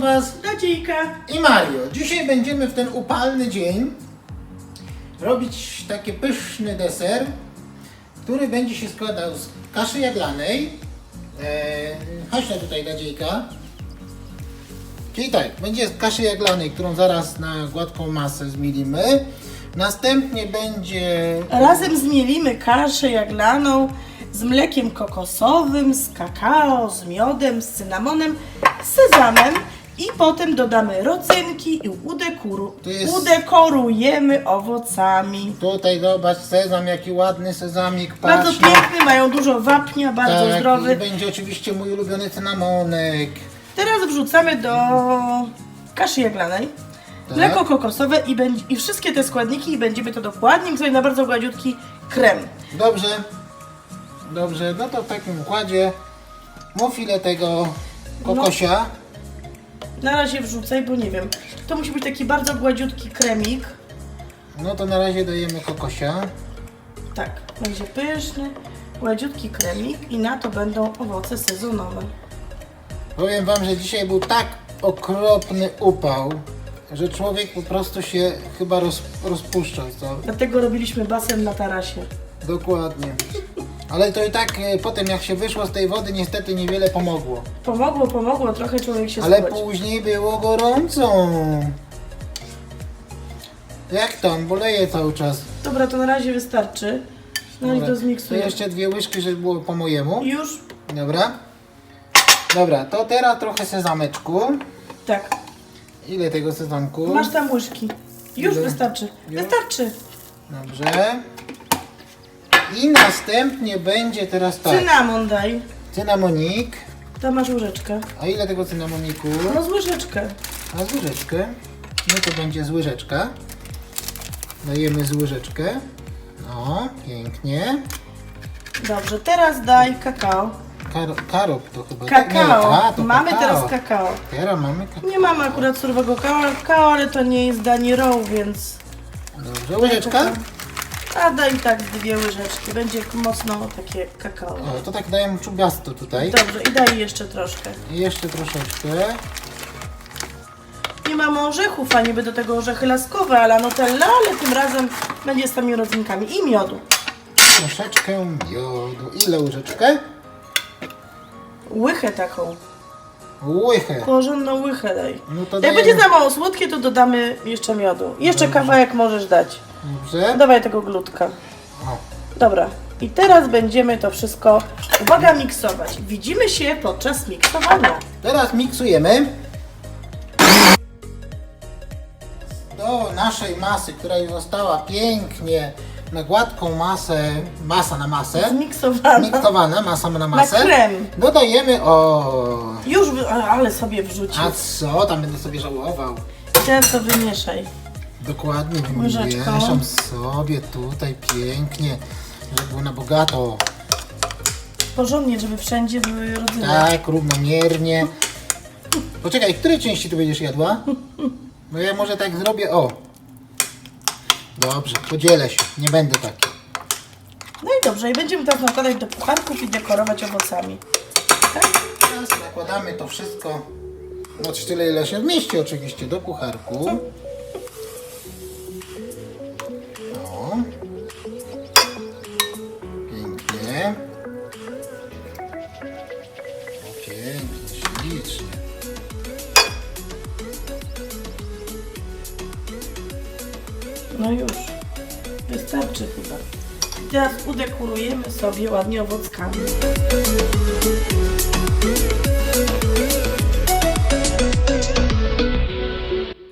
Witam Was Nadziejka. i Mario. Dzisiaj będziemy w ten upalny dzień robić taki pyszny deser, który będzie się składał z kaszy jaglanej. Eee, chodź na tutaj Nadziejka. Czyli tak, będzie z kaszy jaglanej, którą zaraz na gładką masę zmielimy. Następnie będzie Razem zmielimy kaszę jaglaną z mlekiem kokosowym, z kakao, z miodem, z cynamonem, z sezamem i potem dodamy rodzynki i udekuru, To jest- udekorujemy owocami. tutaj zobacz sezam, jaki ładny sezamik Bardzo piękny, mają dużo wapnia, bardzo tak, zdrowy. I będzie oczywiście mój ulubiony cynamonek. Teraz wrzucamy do kaszy jaglanej Tak. mleko kokosowe i, będzie, i wszystkie te składniki i będziemy to dokładnie miksować na bardzo gładziutki krem. Dobrze, dobrze, no to w takim układzie mów ile tego kokosia. Na razie wrzucaj, bo nie wiem. To musi być taki bardzo gładziutki kremik. No to na razie dajemy kokosia. Tak, będzie pyszny, gładziutki kremik i na to będą owoce sezonowe. Powiem wam, że dzisiaj był tak okropny upał, że człowiek po prostu się chyba roz, rozpuszczał. Dlatego robiliśmy basen na tarasie. Dokładnie. Ale to i tak e, potem jak się wyszło z tej wody niestety niewiele pomogło. Pomogło, pomogło, trochę człowiek się Ale później było gorąco. Jak tam? Boleje cały czas. Dobra, to na razie wystarczy. No i to To zmiksuję. jeszcze dwie łyżki, żeby było po mojemu. Już? Dobra. Dobra, to teraz trochę sezameczku. Tak. Ile tego sezamku? Masz tam łyżki. Już wystarczy. Już? Wystarczy. Dobrze. I następnie będzie teraz tak. Cynamon daj. Cynamonik. Tam masz łyżeczkę. A ile tego cynamoniku? No z łyżeczkę. A z łyżeczkę. No to będzie z łyżeczka. Dajemy z łyżeczkę. No, pięknie. Dobrze, teraz daj kakao. Kar karop to chyba. tak? Kakao. Nie, a, to mamy kakao. teraz kakao. Teraz mamy kakao. Nie mamy akurat surowego kakao, ale to nie jest dani row, więc... Dobrze, łyżeczka. A daj tak dwie łyżeczki, będzie mocno takie kakao. O, to tak dajemy czubiasto tutaj. Dobrze, i daj jeszcze troszkę. I jeszcze troszeczkę. Nie mamy orzechów, a niby do tego orzechy laskowe, ale nutella, ale tym razem będzie z tymi rodzynkami i miodu. Troszeczkę miodu. Ile łyżeczkę? Łychę taką, Łychę. porządną łychę daj. No to Jak dajemy. będzie za mało słodkie, to dodamy jeszcze miodu. Jeszcze kawałek możesz dać. Dobrze. Dawaj tego glutka. O, Dobra. I teraz będziemy to wszystko, uwaga, miksować. Widzimy się podczas miksowania. teraz miksujemy. Do naszej masy, która już została pięknie na gładką masę, masa na masę, Zmiksowana. miksowana masa na masę, krem. dodajemy o... Już, wy- a- ale sobie wrzucił. A co? Tam będę sobie żałował. Teraz to wymieszaj. Dokładnie Łyżeczką. sobie tutaj pięknie, żeby było na bogato. Porządnie, żeby wszędzie były rodzyny. Tak, równomiernie. Poczekaj, które części tu będziesz jadła? No ja może tak zrobię, o. Dobrze, podzielę się, nie będę taki. No i dobrze, i będziemy teraz nakładać do pucharków i dekorować owocami. Tak? Teraz nakładamy to wszystko, no tyle ile się zmieści oczywiście, do kucharku. Pięknie, ślicznie. No już. Wystarczy chyba. I Teraz udekorujemy sobie ładnie owockami.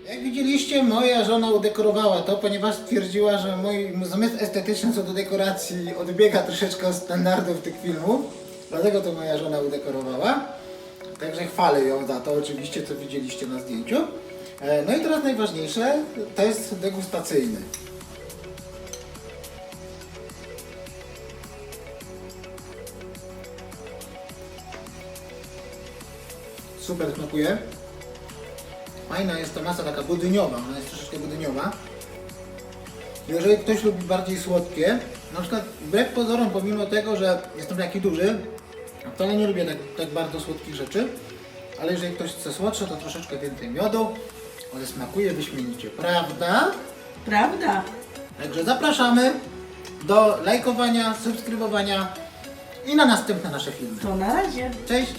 Jak widzieliście, moja żona udekorowała to, ponieważ stwierdziła, że mój zmysł estetyczny co do dekoracji odbiega troszeczkę od standardów tych filmów. Dlatego to moja żona udekorowała. Także chwalę ją za to oczywiście, co widzieliście na zdjęciu. E, No i teraz najważniejsze, test degustacyjny. Super smakuje. Fajna jest to masa taka budyniowa, ona jest troszeczkę budyniowa. Jeżeli ktoś lubi bardziej słodkie, na przykład wbrew pozorom, pomimo tego, że jestem taki duży, wcale nie lubię tak, tak bardzo słodkich rzeczy, ale jeżeli ktoś chce słodsze, to troszeczkę więcej miodu, ale smakuje wyśmienicie, prawda? Prawda? Także zapraszamy do lajkowania, subskrybowania i na następne nasze filmy. To na razie. Cześć!